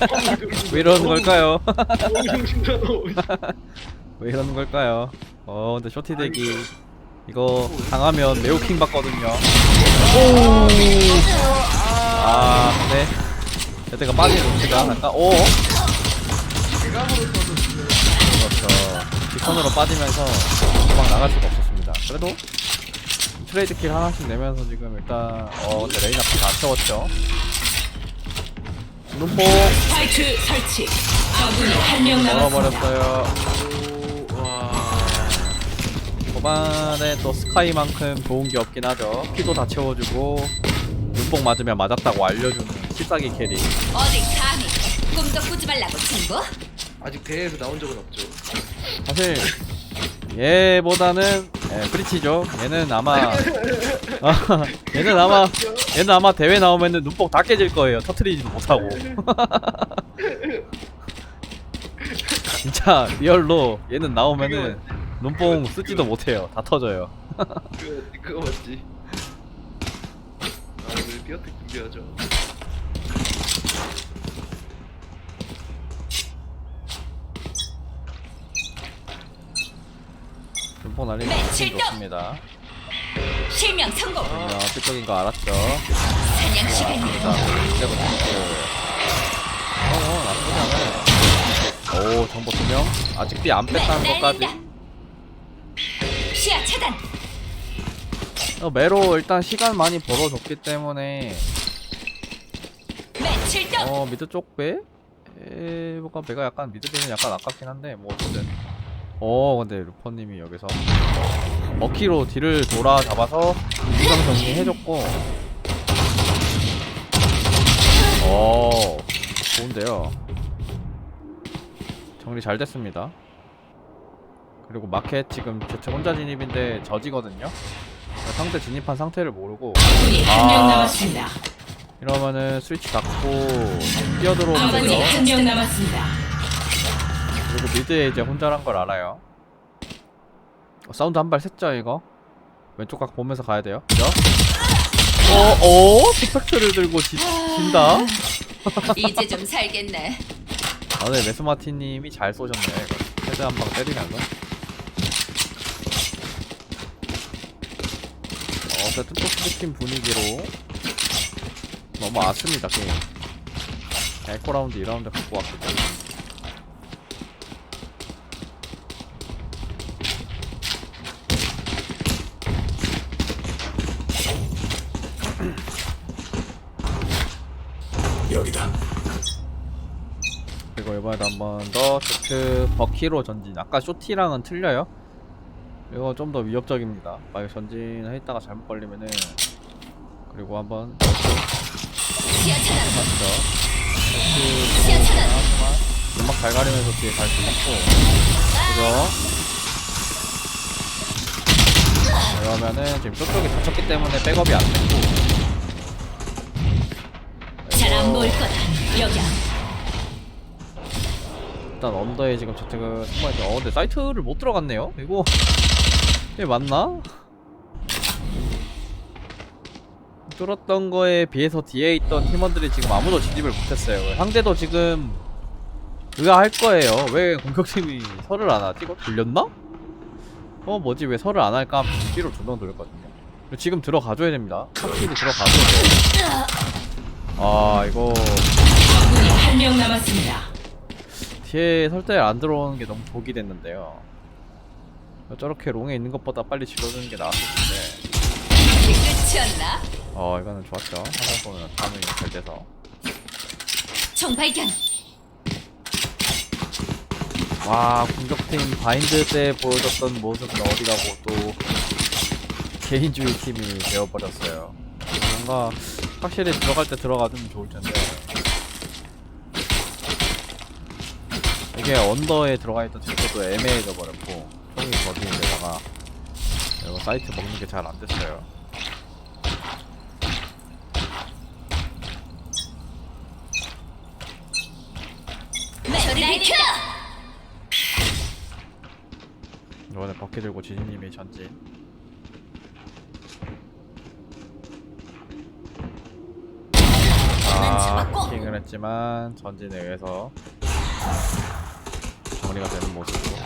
왜 이러는. 걸까요? 왜 이러는 걸까요? 어 근데 쇼티 대기 이거 당하면 매우 킹 받거든요. 아 근데 여태가 빠진 루트가 약간 오. 그렇죠. 뒷선으로 빠지면서 도망 나갈 수가 없었습니다. 그래도 트레이드 킬 하나씩 내면서 지금 일단 어 근데 레인 앞이 다 채웠죠. 눈뽕 스파이크 설치. 적군이 한명 남았습니다. 와. 초반에 또 스카이만큼 좋은 게 없긴 하죠. 피도 다 채워주고 눈뽕 맞으면 맞았다고 알려주는 필살기 캐리. 어딜 감히 꿈도 꾸지 말라고 친구? 아직 대회에서 나온 적은 없죠. 사실 얘보다는 예, 프리치죠. 얘는 아마 아, 얘는 아마 얘는 아마 대회 나오면은 눈뽕 다 깨질 거예요. 터트리지도 못하고. 진짜 리얼로 얘는 나오면은 눈뽕 쓰지도 못해요. 다 터져요. 그거 그거 맞지. 아 오늘 삐어텍 준비하죠. 눈뽕 날리는 네, 거 실격! 좋습니다. 실명 성공. 야, 삐쪽인 거 알았죠. 사냥 시간이 자, 이제부 탱크. 어, 나쁘지 않아요. 오, 정보 투명. 아직 삐안 뺐다는 것까지. 날린다. 시야 차단. 어, 매로 일단 시간 많이 벌어줬기 때문에 매 출동. 어 미드 쪽 배? 에 뭐가 배가 약간 미드 배는 약간 아깝긴 한데 뭐 어쨌든 어 근데 루퍼님이 여기서 어키로 딜을 돌아 잡아서 구강 정리해줬고. 어 좋은데요. 정리 잘 됐습니다. 그리고 마켓 지금 제체 혼자 진입인데 저지거든요. 상대 진입한 상태를 모르고. 적군이 한명 아. 남았습니다. 이러면은 스위치 닫고 뛰어들어오면 되죠. 한명 남았습니다. 그리고 미드에 이제 혼자란 걸 알아요 어, 사운드 한발 샜죠 이거 왼쪽 각 보면서 가야 돼요 그죠? 어? 어? 스펙트를 들고 지, 진다? 이제 좀 살겠네. 아 네 메스마티님이 잘 쏘셨네 이거 헤드 한방 때리면서 어 어쨌든 또 스팀 분위기로 너무 아습니다 게임 에코 라운드 2라운드 갖고 왔기 때문에 그리고 이번에도 한번더 제트 버키로 전진 아까 쇼티랑은 틀려요 이거 좀 더 위협적입니다 만약 전진을 했다가 잘못 걸리면은 그리고 한번. 맞죠. 음악 잘 가리면서 뒤에 잘 숨었고 그죠 그러면은 지금 저쪽이 다쳤기 때문에 백업이 안 됐고 잘안 보일 거다. 여기야. 일단 언더에 지금 제트가 숨어있죠 어 근데 사이트를 못 들어갔네요 이거 이게 맞나? 뚫었던 거에 비해서 뒤에 있던 팀원들이 지금 아무도 진입을 못했어요 상대도 지금 의아할 거예요 왜 공격팀이 설을 안 하지? 이거 돌렸나? 어 뭐지 왜 설을 안 할까 하면 뒤로 두명 돌렸거든요 지금 들어가줘야 됩니다 확실히 들어가줘야 돼요 아 이거 한 명 남았습니다. 뒤에 설대 안 들어오는 게 너무 독이 됐는데요. 저렇게 롱에 있는 것보다 빨리 질러주는 게 나았을 텐데. 이게 끝이었나? 어, 이거는 좋았죠. 하나보면 반응이 잘 돼서. 총 발견. 와, 공격팀 바인드 때 보여줬던 모습은 어디 가고 또 개인주의 팀이 되어버렸어요. 뭔가 확실히 들어갈 때 들어가주면 좋을 텐데. 이게 언더에 들어가 있던 제트도 애매해져 버렸고 총이 거기인 데다가 이거 사이트 먹는 게 잘 안 됐어요. 이번에 버킷 들고 지진님이 전진. 꼭 킹을 했지만 전진에 의해서 정리가 되는 모습으로.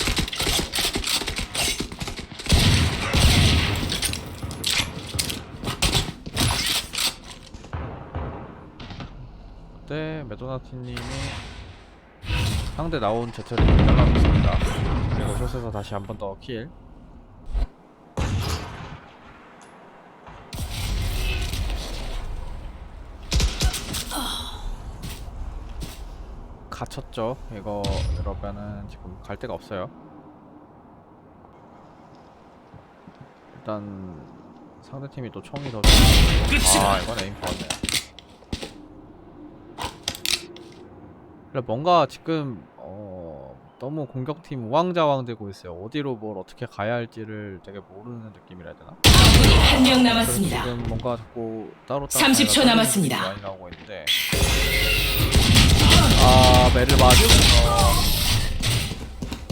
그때 메도나티님이 상대 나온 제트를 잘라고 있습니다. 그리고 숏에서 다시 한 번 더 킬 갇혔죠. 이거 이러면은 지금 갈 데가 없어요. 일단 상대 팀이 또 총이 더. 아 이건 에임 좋았네. 그래 뭔가 지금 어 너무 공격팀 우왕좌왕 되고 있어요. 어디로 뭘 어떻게 가야 할지를 되게 모르는 느낌이라 해야 되나? 한 명 남았습니다. 지금 뭔가 자꾸 따로 따로 30초 가야 되는 남았습니다. 많이 나오고 있는데 아 매를 맞으면서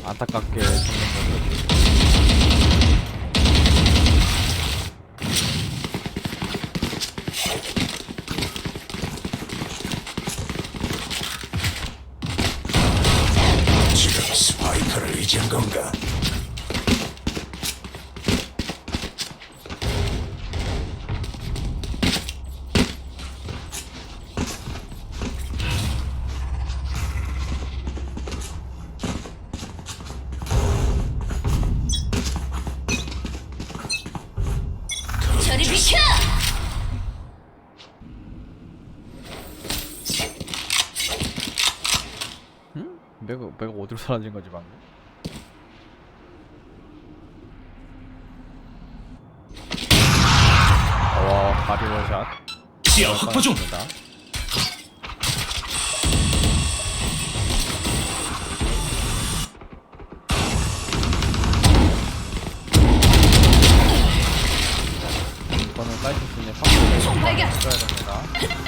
안타깝게 죽는 거죠. 어디로 사라진 거지 방금? 와 바리워샷 지하 확보 중. 이거는 사이트 중에 확보를! 해줘야 됩니다.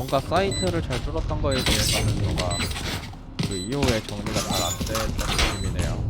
뭔가 사이트를 잘 뚫었던 거에 대해서는 뭔가 그 이후에 정리가 잘 안 됐던 느낌이네요.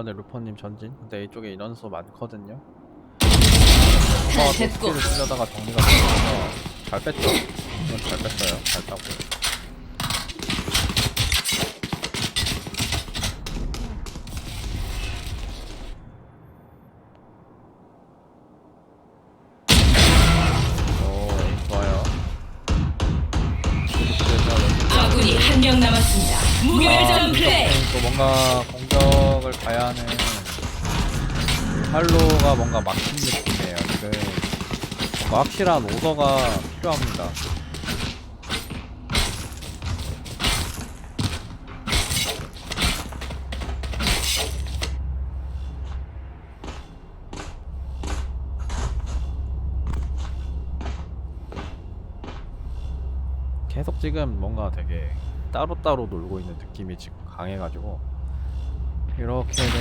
이번에 루퍼님 전진. 근데 이쪽에 인원수 많거든요. 다 어, 됐고 스킬을 쓰려다가 정리가 되면서 잘 뺐죠. 이건 잘 뺐어요. 잘 따고. 오, 에임 좋아요. 그래서 여기 아군이 한 명 남았습니다. 무결점 플레이. 또 뭔가 공격을 하는 할로가 뭔가 막힌 느낌이에요. 지금 뭔가 확실한 오더가 필요합니다. 계속 지금 뭔가 되게 따로따로 놀고 있는 느낌이 지금 강해가지고 이렇게 되면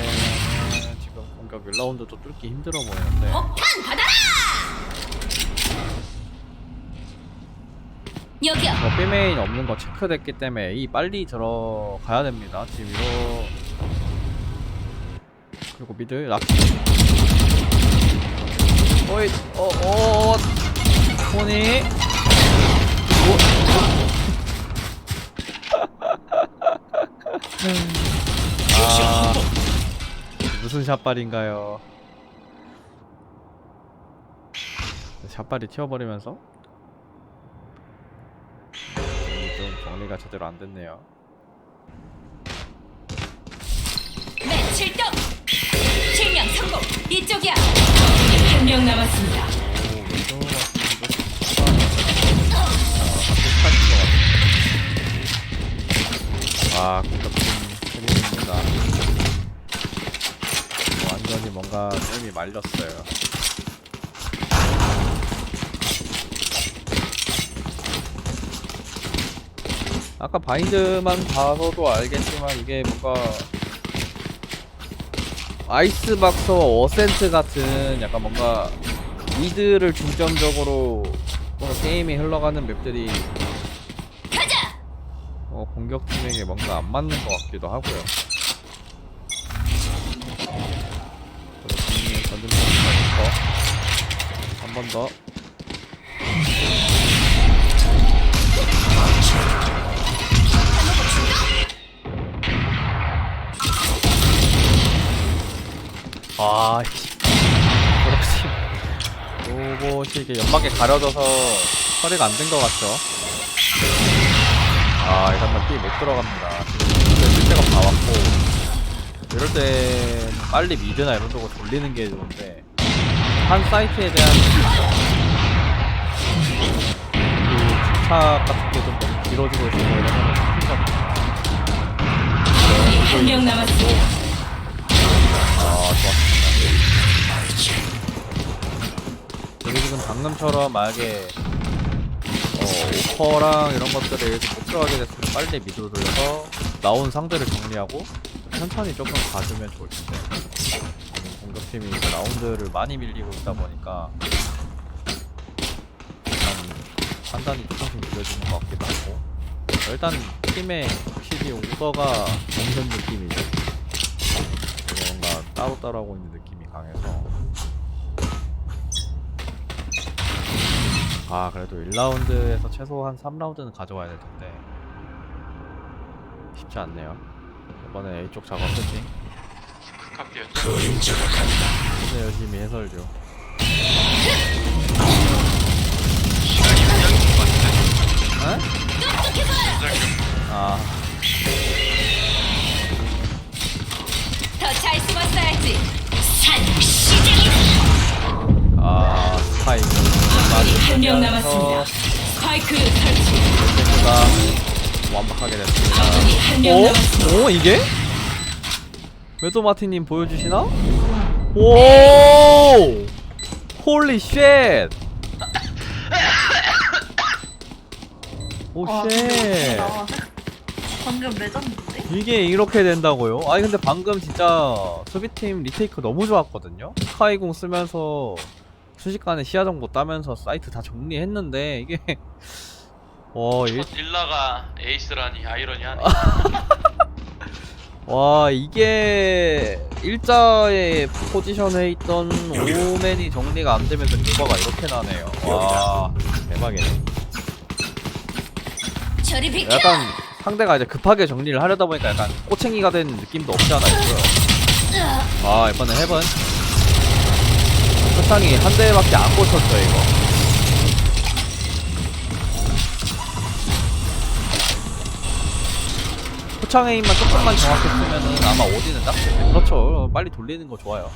지금 공격 1라운드도 뚫기 힘들어 보이는데. 폭탄 받아라! 여기요. 뭐 B메인 없는 거 체크됐기 때문에 A 빨리 들어가야 됩니다. 지금 이거. 그리고 미드 락 어이 어어 토니. 아 무슨 샷발인가요? 샷발이 튀어버리면서 좀 정리가 제대로 안 됐네요. 네, 출동. 실명 성공. 이쪽이야. 한 명 남았습니다. 아, 공격팀 승리입니다. 완전히 뭔가 게임이 말렸어요. 아까 바인드만 봐서도 알겠지만 이게 뭔가 아이스박스와 어센트 같은 약간 뭔가 미드를 중점적으로 뭔가 게임이 흘러가는 맵들이. 어, 공격팀에게 뭔가 안 맞는 것 같기도 하고요. 한 번 더. 아, 씨. 그렇지. 로봇이 이게 연막에 가려져서 처리가 안 된 것 같죠? 아, 이거 한번 띠못 들어갑니다. 실제가 다 왔고. 이럴 때 빨리 미드나 이런 쪽으로 돌리는 게 좋은데, 한 사이트에 대한 그 집착 같은 게좀 너무 길어지고 있어서 이러면 큰것 같아요. 적군이 한명 남았습니다. 아, 좋았습니다. 그리고 지금 방금처럼 만약에 어, 오퍼랑 이런 것들을 못 들어가게 됐으면 빨리 미드로 돌려서 나온 상대를 정리하고 천천히 조금 가주면 좋을 텐데 팀이 라운드를 많이 밀리고 있다 보니까 약간 판단이 조금씩 느려지는 것 같기도 하고. 일단 팀의 확실히 오더가 없는 느낌이죠. 뭔가 따로따로 하고 있는 느낌이 강해서. 아 그래도 1라운드에서 최소한 3라운드는 가져와야 될 텐데. 쉽지 않네요. 이번에 A쪽 작업 그림자가 간다. 진짜 열심히 해설 중 에? 아더 잘 숨었어야지. 산 시작이다. 아, 스파이크 적군이 한 명 남았습니다. 스파이크 설치. 가 완벽하게 됐습니다 적군이 한 명 남았습니다. 오? 오 이게? 메도마티님 보여주시나? 오! 홀리 쉣! 오 쉣! 방금 레전드인데? 이게 이렇게 된다고요? 아니 근데 방금 진짜 수비팀 리테이크 너무 좋았거든요? 스카이공 쓰면서 순식간에 시야 정보 따면서 사이트 다 정리했는데 이게 와, 일, 첫 딜라가 에이스라니 아이러니하네. 와 이게 일자의 포지션에 있던 오맨이 정리가 안 되면서 결과가 이렇게 나네요. 와 대박이네. 약간 상대가 이제 급하게 정리를 하려다 보니까 약간 꼬챙이가 된 느낌도 없지 않아 있고요. 아 이번에 헤븐. 표창이 한 대밖에 안 꽂혔죠 이거 표창 에임만 조금만 정확했으면은 아마 오디는 딱 그렇죠. 빨리 돌리는 거 좋아요.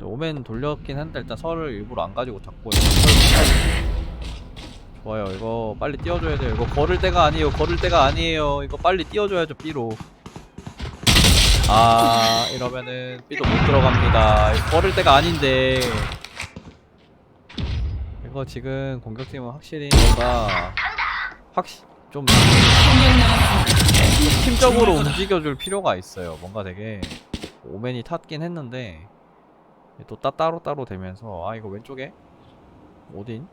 오멘 돌렸긴 한데 일단 설을 일부러 안 가지고 잡고 있는 좋아요. 이거 빨리 띄워줘야 돼요. 이거 걸을 때가 아니에요. 걸을 때가 아니에요. 이거 빨리 띄워줘야죠 B로. 아 이러면은 B도 못 들어갑니다. 걸을 때가 아닌데. 이거 지금 공격팀은 확실히 뭔가 확실 좀. 팀적으로 움직여줄 필요가 있어요. 뭔가 되게 오맨이 탔긴 했는데 또 따, 따로 따로 되면서 아 이거 왼쪽에? 오딘?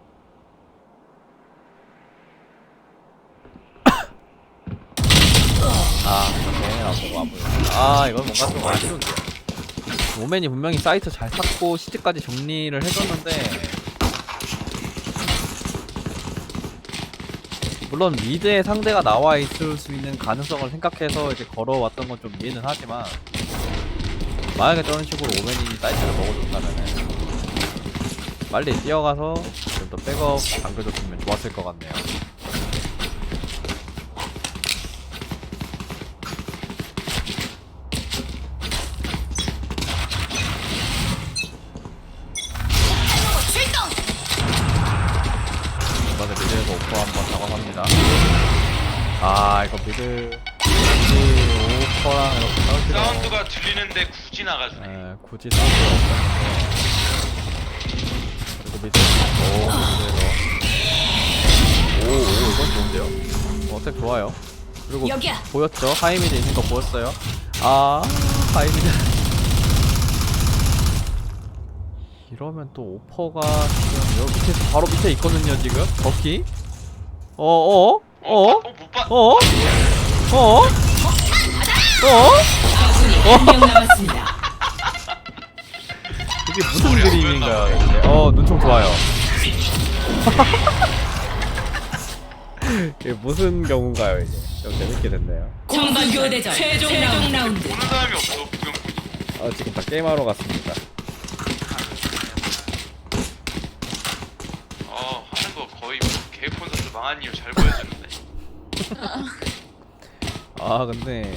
아, 걔네랑 보고 안 보여. 아, 이건 뭔가 좀 아쉬운데. 오맨이 분명히 사이트 잘 탔고 시트까지 정리를 해줬는데 물론 미드에 상대가 나와 있을 수 있는 가능성을 생각해서 이제 걸어왔던 건 좀 이해는 하지만 만약에 저런 식으로 오맨이 사이트를 먹어줬다면은 빨리 뛰어가서 좀 더 백업 당겨줬으면 좋았을 것 같네요. 이거 미드 미드 오퍼랑 이렇게 싸울 필요 사운드가 들리는데 굳이 나가주네. 에, 굳이 싸울 필요 없었는데 그리고 미드 오 미드에서 오오 이건 좋은데요? 어, 어택 좋아요 그리고 여기야. 보였죠? 하이미드 있는 거 보였어요? 아 하이미드 이러면 또 오퍼가 지금 여기 밑에 바로 밑에 있거든요 지금 버키 어어? 어? 어. 어? 어? 어? 아군이 한명 남았습니다. 이게 무슨 그림인가요? 이게? 어 눈총 좋아요. 이게 무슨 경우인가요 이게? 좀 재밌게 됐네요. 전반 교대전 최종 라운드. 보는 사람이 없어. 구경 보지. 아 지금 다 게임하러 갔습니다. 어, 하는 거 거의 뭐 개콘서트 망한 이유 잘 보여주는데. 아 근데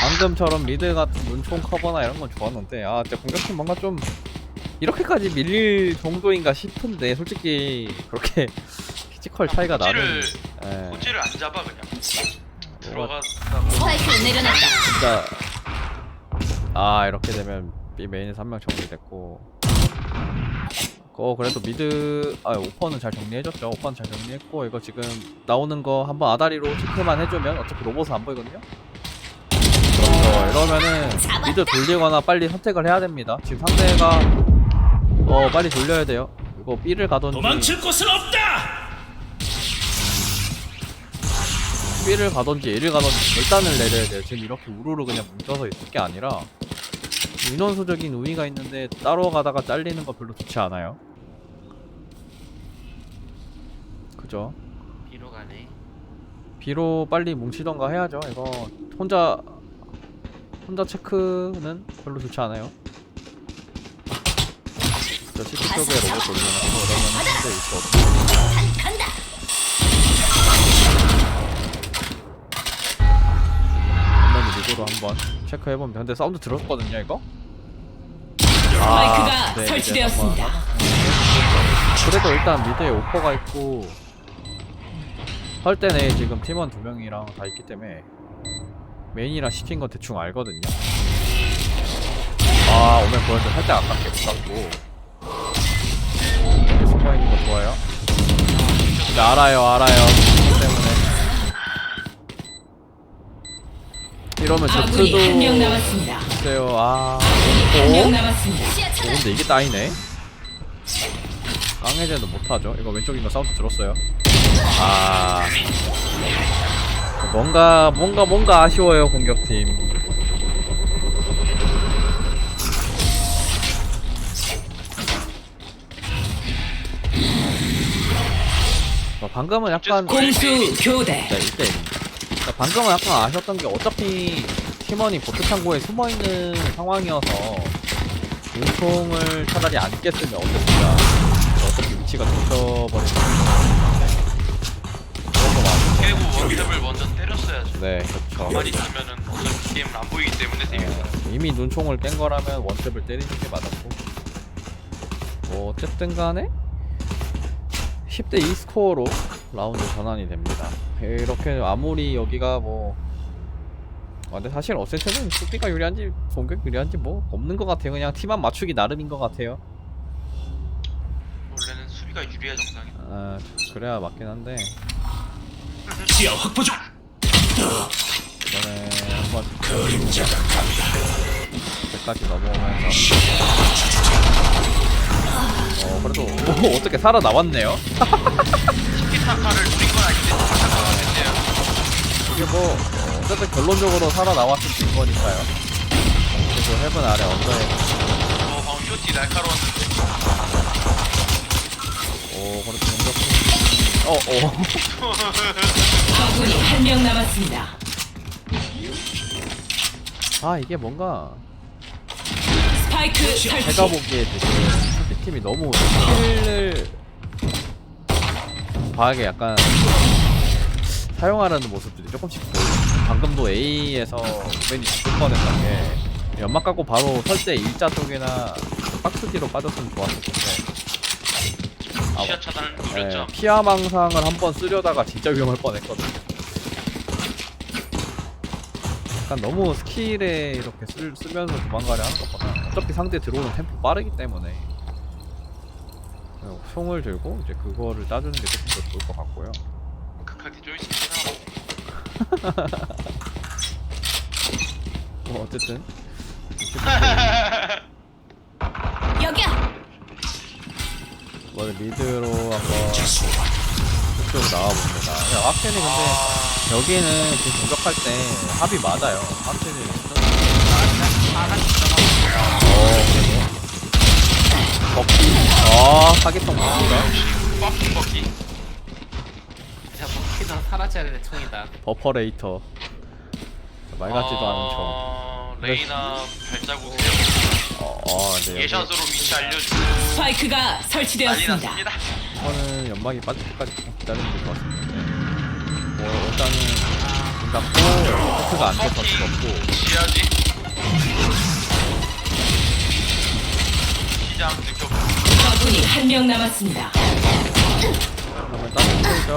방금처럼 미드 같은 눈총 커버나 이런 건 좋았는데 아 진짜 공격팀 뭔가 좀 이렇게까지 밀릴 정도인가 싶은데 솔직히 그렇게 피지컬 차이가 나는 포지를 예, 안 잡아 그냥. 들어갔다고. 스파이크를 내려놨다. 진짜 아 이렇게 되면 B 메인에서 한 명 정리됐고 어 그래도 미드 아 오퍼는 잘 정리해줬죠. 오퍼는 잘 정리했고 이거 지금 나오는 거 한번 아다리로 체크만 해주면 어차피 로봇은 안 보이거든요? 그렇죠. 이러면은 미드 돌리거나 빨리 선택을 해야 됩니다. 지금 상대가 어 빨리 돌려야 돼요. 이거 B를 가던지. 도망칠 곳은 없다. B를 가던지 A를 가던지 결단을 내려야 돼요. 지금 이렇게 우르르 그냥 뭉쳐서 있을 게 아니라 인원수적인 우위가 있는데 따로 가다가 잘리는 거 별로 좋지 않아요. 그죠? 뒤로 가네. B로 빨리 뭉치던가 해야죠. 이거 혼자 혼자 체크는 별로 좋지 않아요. 저 시티 쪽에 로봇 돌려놓고 그러면 현재 있어 없고. 한번 리드로 한번 체크해보면 근데 사운드 들었거든요 이거? 스파이크가 네, 설치되었습니다. 그래도 일단 미드에 오퍼가 있고 할 때네 지금 팀원 두 명이랑 다 있기 때문에 메인이랑 시킨 건 대충 알거든요. 아 오늘 보여줘 살짝 아깝게 못 갔고 이렇게 숨어 있는 거 좋아요. 근데 알아요 알아요 그렇기 때문에 이러면 아군이 한명 저트도 남았습니다. 글쎄요 아 한명 오? 남았습니다. 시야 어. 근데 이게 따이네. 깡해제도 못하죠. 이거 왼쪽인 거 사운드 들었어요. 아 뭔가 뭔가 뭔가 아쉬워요 공격팀. 어, 방금은 약간 공수 교대. 네, 이때 그러니까 방금은 약간 아쉬웠던 게 어차피 팀원이 보트 창고에 숨어 있는 상황이어서 눈총을 차라리 안 깼으면 어땠을까 어차피 위치가 많은데 깨고 원탭을 먼저 때렸어야죠. 네 그렇죠 가만히 있으면은 어차피 게임은 안 보이기 때문에 네, 재밌어. 이미 눈총을 깬 거라면 원탭을 때리는 게 맞았고 뭐 어쨌든 간에 10대 2 스코어로 라운드 전환이 됩니다 이렇게 아무리 여기가 뭐 아, 근데 사실 어센트는 수비가 유리한지 공격 유리한지 뭐 없는 것 같아요 그냥 팀만 맞추기 나름인 것 같아요 원래는 수비가 유리해 정상이다. 아 그래야 맞긴 한데 지하 확보 중. 이번에 한번 그림자가 간다. 100까지 넘어오면서 어 그래도 오, 어떻게 살아남았네요 티키 타카를 누린 건 아닌데. 이게 뭐 어, 어쨌든 결론적으로 살아남았으면 된 거니까요. 그리고 헤븐 아래 언더에 어, 방금 쇼티 날카로웠는데. 오 그렇게 공격. 어 어. 아군이 한 명 남았습니다. 아 이게 뭔가 스파이크 설치. 제가 보기에 되게 수비팀이 너무 스킬을 과하게 약간 사용하려는 모습들이 조금씩 보여요. 방금도 A에서 우벤이 죽을 뻔했던 게 연막 갖고 바로 설때 일자 쪽이나 박스 뒤로 빠졌으면 좋았을 텐데 아, 시야 차단을 예, 누렸죠. 피아 망상을 한 번 쓰려다가 진짜 위험할 뻔했거든요. 약간 너무 스킬에 이렇게 쓰, 쓰면서 도망가려 하는 것보다 어차피 상대 들어오는 템포 빠르기 때문에 총을 들고 이제 그거를 따주는 게 조금 더 좋을 것 같고요. 극하게 조이스틱 뭐 어쨌든 여기야. 뭐 미드로 한번 이쪽으로 나와봅니다. 야, 확실히 근데 여기는 지금 공격할 때 합이 맞아요. 확실히. 어, 사기통. 뻑킹 먹기. 진짜 먹히던 사라져야 되는 총이다. 버퍼레이터. 말 같지도 않은 총. 어, 레이나 발자국 어, 어, 네, 여기 예샷으로 위치 알려주고 스파이크가 난리 설치되었습니다. 났습니다. 이거는 연막이 빠질 때까지 좀게 좋을 것 같은데. 뭐, 일단은, 눈 닫고, 테크가 안 돼서 죽었고. 지하지. 시장 느껴보고 적군이 한 명 남았습니다. 그러면 다른 풀죠.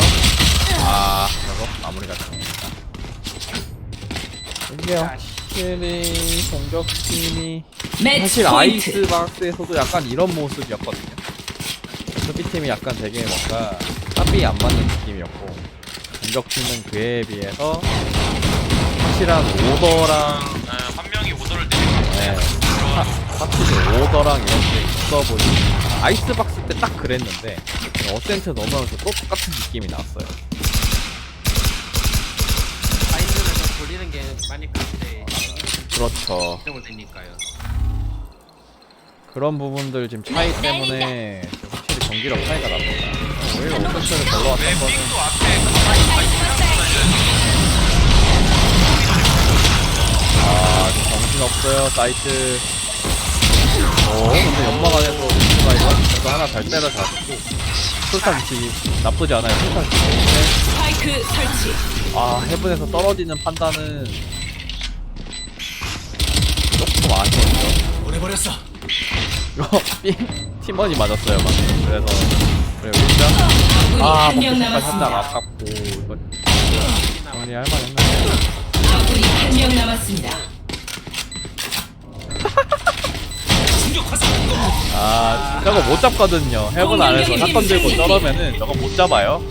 아, 저거 마무리가 됩니다. 이게 확실히 공격팀이 매치 사실 포인트. 아이스박스에서도 약간 이런 모습이었거든요. 수비팀이 약간 되게 뭔가 합이 안 맞는 느낌이었고 공격팀은 그에 비해서 확실한 오더랑 에, 한 명이 오더를 내리고 네, 하- 확실히 오더랑 이런 게 있어 보이 아이스박스 때 딱 그랬는데 어센트 넘어가면서 또 똑같은 느낌이 나왔어요. 바인드를 좀 돌리는 게 많이 큰데 그렇죠. 되니까요. 그런 부분들 지금 차이 때문에 지금 확실히 경기력 차이가 납니다. 오히려 오펜스를 별로 왔던 거는 아 정신 없어요 사이트. 오 근데 연막 안에서 루스가 이거 그래도 하나 잘 때려 잡고 술탄 위치 나쁘지 않아요. 술탄 위치인데 스파이크 설치. 아 해븐에서 떨어지는 판단은 조금 아쉬웠죠. 보내버렸어. 이거 삥 팀원이 맞았어요 방금. 그래서 그래 우리가 적군이 아 한 명 먹기까지 살짝 남았습니다. 아깝고 이거 정리할 만했는데. 적군이 한 명 남았습니다. 충격 화살. 아 저거 못 잡거든요. 해븐 안에서 사건 들고 떨어면은 저거 못 잡아요